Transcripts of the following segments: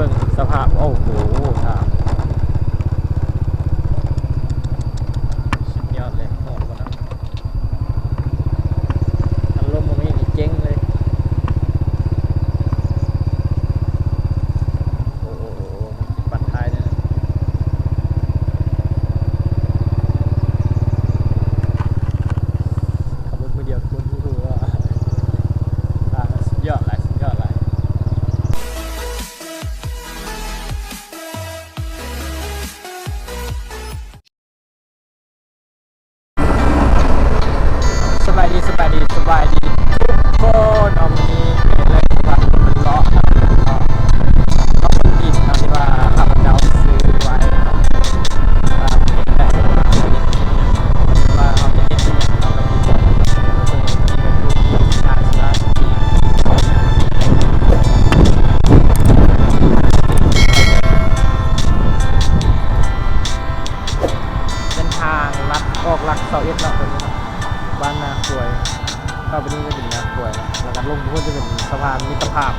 บิ่งสภาพ โอ้โหครับ พานมิตรภาพ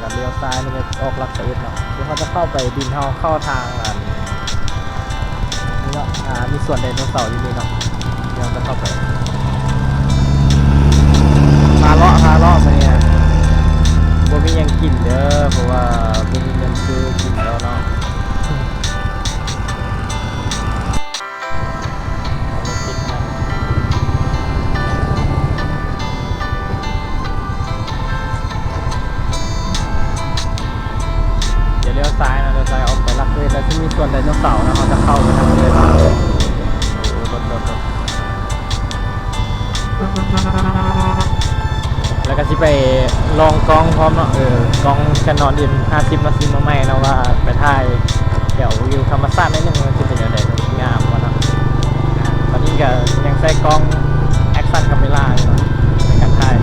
แล้วเลี้ยวซ้ายนี่จะออกลักสวิตเนาะที่เขาจะเข้าไปดินเฮาเข้าทางอันนี่เนาะอ่ามีส่วนไดโนเสาร์อยู่นี่เนาะเดี๋ยวจะเข้าไปพาเลาะพาเลาะไปเนี่ยบ่มียังกินเด้อเพราะว่าบ่มีเงินซื้อกินแล้วเนาะ ลองกล้องพร้อมเนาะเออกล้องแคนนอนดิน50นาซิมาใหม่นะว่าไปถ่ายเดี๋ยววิวธรรมชาตินิดนึงมันจะเป็นยังไงงามวะนะตอนนี้ก็ยังใช้กล้องแอคชั่นคาเมล่าอยู่เนอะในการถ่าย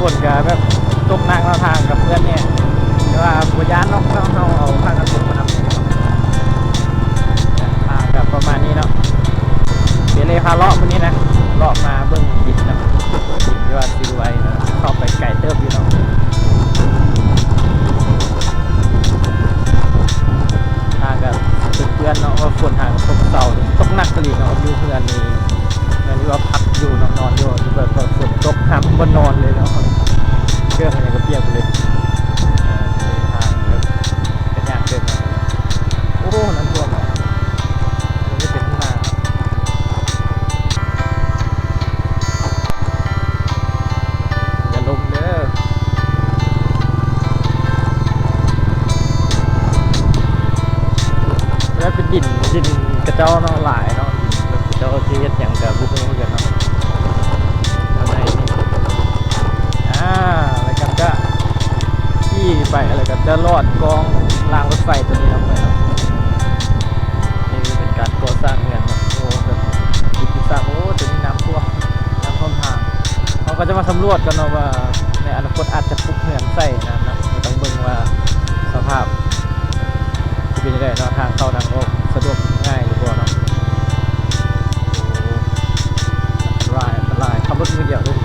ฝนก็แบบตกหนักเราทางกับเพื่อนเนี่ยแต่ว่าบุญยานเนาะเราเอาเอาข้างกระสุนมานำมาแบบประมาณนี้เนาะเดี๋ยวเลยพาเลาะวันนี้นะเลาะมาเบื้องดินนะดินที่ว่าซื้อไว้นะเข้าไปไก่เติบอยู่เนาะ ระเจ้าเนาะหลายเนาะดินกระเจ้าที่เฮ็ดอย่างกับบุกเหมือนกันเนาะข้างในนี่อ่าแล้วกันก็ขี่ไปอะไรกันจะลอดกองรางรถไฟตัวนี้ลงไปเนาะนี่เป็นการก่อสร้างเมืองเนโอ้แบบดินสร้างโอ้ตัวนี้น้ำท่วมน้ำท่วมทางเขาก็จะมาสำรวจกันเนาะว่าในอนาคตอาจจะปลุกเหือนใส่นะนะต้องเบิ่งว่าสภาพจะเป็นยังไงเนาะทางเข้าทางออก อันต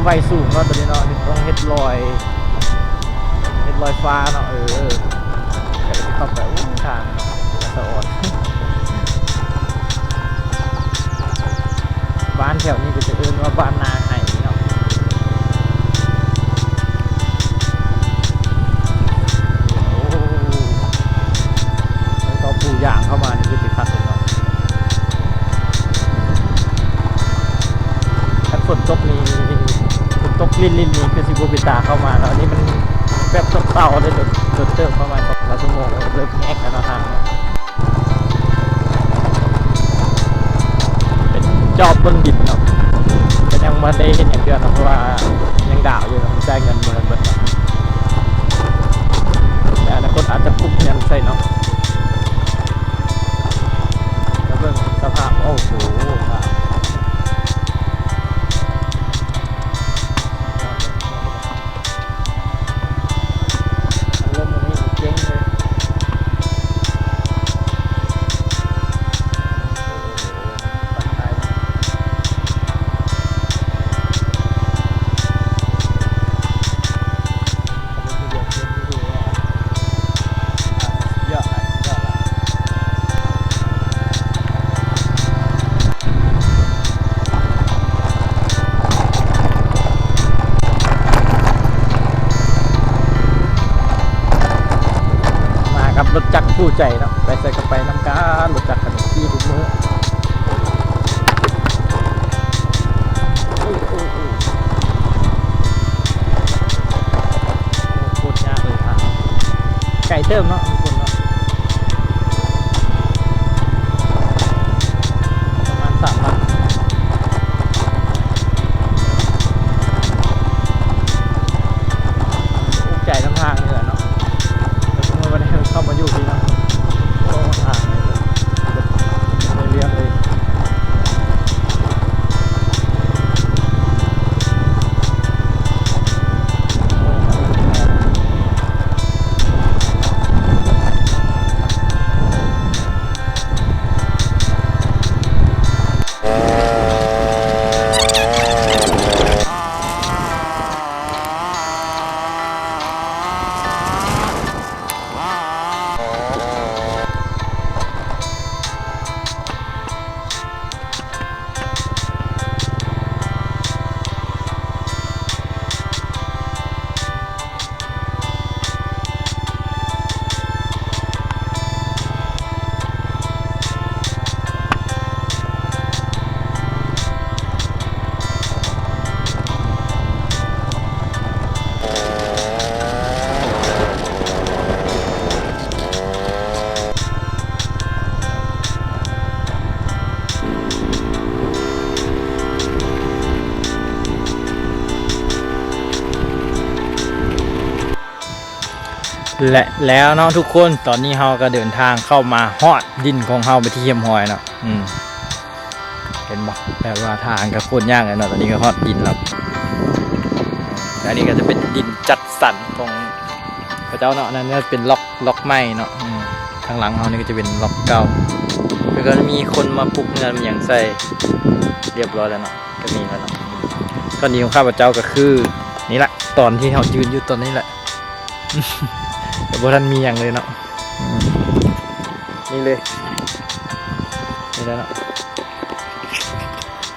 มไวสูงเนาะตัวนี้เนาะนี่ต้องเฮ็ดลอยเฮ็ดลอยฟ้าเนาะเออแต่ที่เข้าไปอู้ทางสะอดบ้านแถวนี้ก็จะเอิ้นว่าบ้านนา ลินลินนี่คือสิบูปิตาเข้ามาเนาะอันนี้มันแบบตกเต่าได้โดดดเติมประมาณสองสามชั่วโมงแล้วเริ่มแงกแล้วทางเนาะเป็นจอบเบิ้งดินเนาะก็นยังมาได้เห็นอย่างเดียวนะเพราะว่ายังดาวอยู่เนาะมันจ่ายเงินเบิดเบิดแต่อนาคตอาจจะปุ๊บเงินใส่เนาะแล้วเบิ่งสภาพโอ้โห ใจเนาะไปใส่กระไปน้ำกาหลุดจักรคันนี้ขี่ทุกมืออู้อู้อู้โคตรยากเลยครับไก่เติมเนาะ และแล้วเนาะทุกคนตอนนี้เราก็เดินทางเข้ามาฮอดดินของเราไปที่เฮียมหอยเนาะอืมเห็นบอกแบบว่าทางก็โคตรยากเลยเนาะตอนนี้ก็ฮอดดินแล้วอันนี้ก็จะเป็นดินจัดสรรของพระเจ้าเนาะนั่นก็เป็นล็อกล็อกไม้เนาะทางหลังเรานี่ก็จะเป็นล็อกเก่าแล้วก็มีคนมาปลุกเงินอย่างใส่เรียบร้อยแล้วเนาะก็มีแล้วเนาะตอนนี้ของข้าพเจ้าก็คือนี่แหละตอนที่เรายืนอยู่ตอนนี้แหละ แต่บ่ทันมีอย่างเลยเนาะอืมนี่เลยนี่แหล้วเนาะ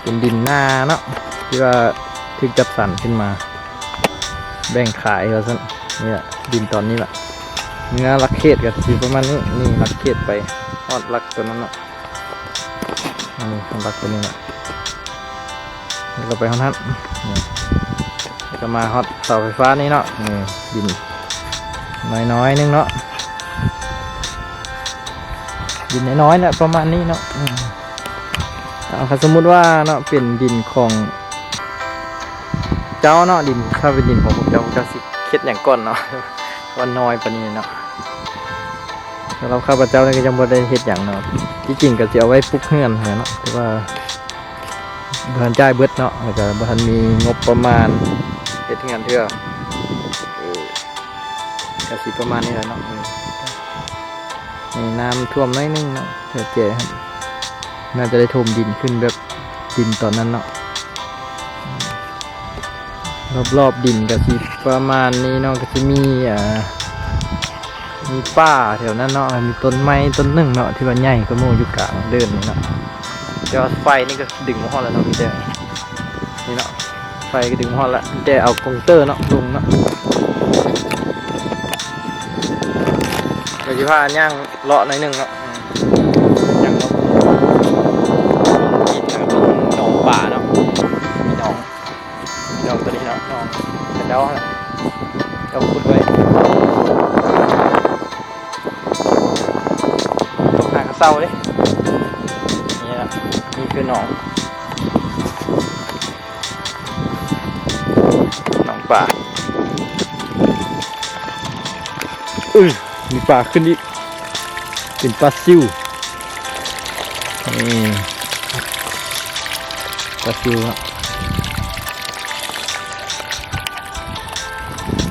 เป็นดินหน้าเนาะที่ว่าถึกจัดสรรขึ้นมา แบ่งขายก็สั่นนี่แหละดินตอนนี้แหละเนื้อลักเขตกับสีประมาณนี้นี่ลักเขตไปฮอดลักตัวนั้นเนาะนี่ของลักตัวนี้แหละแล้วก็ไปห้องนั้นนี่แล้วก็มาฮอตเสาไฟฟ้านี่เนาะนี่ดิน น้อยๆนึงเนาะดินน้อยๆเนี่ยประมาณนี้เนาะอืมเอาครับสมมุติว่าเนาะเป็นดินของ เจ้าเนาะดินถ้าเป็นดินของพวกเจ้าเจ้าสิเค็ดอย่างก่อนเนาะว่าน้อยปนี้เนาะสำหรับข้าพเจ้าเนี่ยก็ยังบ่ได้เฮ็ดอย่างเนาะที่จริงก็สิเอาไว้ปลูกเฮือนนั่นแหละเนาะแต่ว่าบ่ทันจ่ายเบิดเนาะแล้วก็บ่ทันมีงบประมาณเฮ็ดเฮือนเทื่อเออ ก็สิประมาณนี้แหละเนาะนี่น้ำท่วมน้อยนึงเนาะเถอเจครับน่าจะได้ถมดินขึ้นแบบดินตอนนั้นเนาะรอบรอบๆดินก็สิประมาณนี้เนาะก็จะมีอ่ามีป่าแถวนั้นเนาะมีต้นไม้ต้นหนึ่งเนาะที่ว่าใหญ่ก็โมอยู่กลางเดินนี่เนาะแต่ว่าไฟนี่ก็ดึงมาฮอดแล้วเนาะพี่เด้นี่เนาะไฟก็ดึงมาฮอดแล้วพี่เด้เอากงเตอร์เนาะลงเนาะ ดี๋ยวสิพาย่างเลาะหน่อยหนึงเนาะอืมย่างเลาะกินแล้วก็ลงหนองป่าเนาะมีหนองน้องตัวนี้เนาะน้องกระเจ้าแหละเราขุดไว้ตกหางกระเศร้าเลยนี่นะนี่คือหนองหนองป่าเอ้ย มีป่าขึ้นอีกเป็นปลาซิวนี่ปลาซิวครับ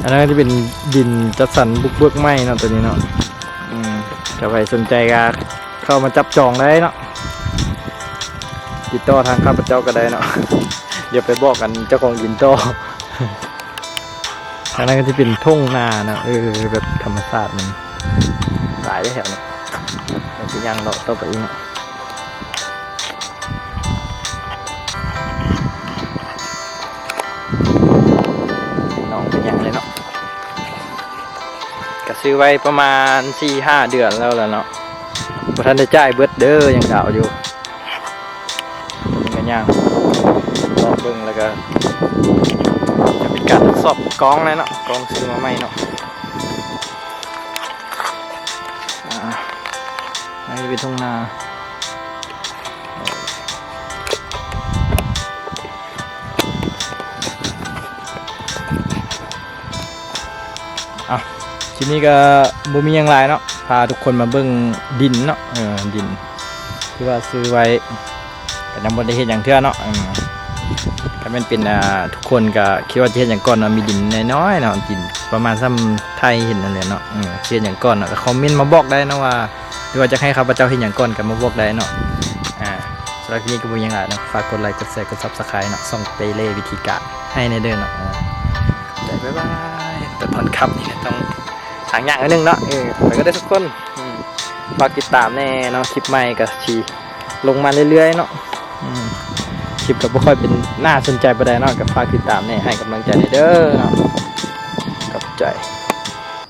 อันนั้นก็จะเป็นดินจัดสรรบุกเบิกไม้เนาะตัวนี้เนาะอืมถ้าใครสนใจก็เข้ามาจับจองได้เนาะติดต่อทางข้าพเจ้าก็ได้เนาะเดี๋ยวไปบอกกันเจ้าของดินต่ออันนั้นก็จะเป็นทุ่งนาเนาะเออแบบธรรมชาติมัน หลายได้แถวเนาะมันจะยังเราะต่อไปอีกนาะน้องเป็นยังเลยเนาะก็ซื้อไว้ประมาณสี่ห้าเดือนแล้วแหละเนาะพอท่านได้จ่ายเบิดเด้อยังดาวอยู่มันย่างรอบเบิ่งแล้วก็จะเป็นการทดสอบกล้องเลยเนาะกล้องซื้อมาใหม่เนาะ นนี้เป็นทุ่งนาอะทีนี้ก็บ่มีหยังหลายเนาะพาทุกคนมาเบิ่งดินเนาะเออดิน ที่ว่าซื้อไว้ก็ยังบ่ได้เฮ็ดหยังเทื่อเนาะอืมก็ม่นเป็นอ่าทุกคนก็คิดว่าจะเฮ็ดหยังก่อนเนาะมีดินน้อยๆเนาะดินประมาณซ้ำไทยเห็นนั่นแหละเนาะเฮ็ดหยังก่อนเนาะก็คอมเมนต์มาบอกได้นะว่า หรือว่าจะให้ข้าพเจ้าเฮ็ดหยังก่อนก็มาบอกได้เนาะอ่าสำหรับนี้ก็บ่มีหยังหลายเนาะฝากกดไลค์กดแชร์กด Subscribe เนาะส่องเตเล่วิธีการให้ในเด้อเนาะบ๊ายบายแต่ตอนขับนี่ต้องหางอย่างนิดนึงเนาะเออไปก็ได้ทุกคนมฝากติดตามแน่เนาะคลิปใหม่กับชีลงมาเรื่อยๆเนาะคลิปก็บ่ค่อยเป็นน่าสนใจประเด็นเนาะกับฝากติดตามแน่ให้กำลังใจเด้อเนาะขอบใจ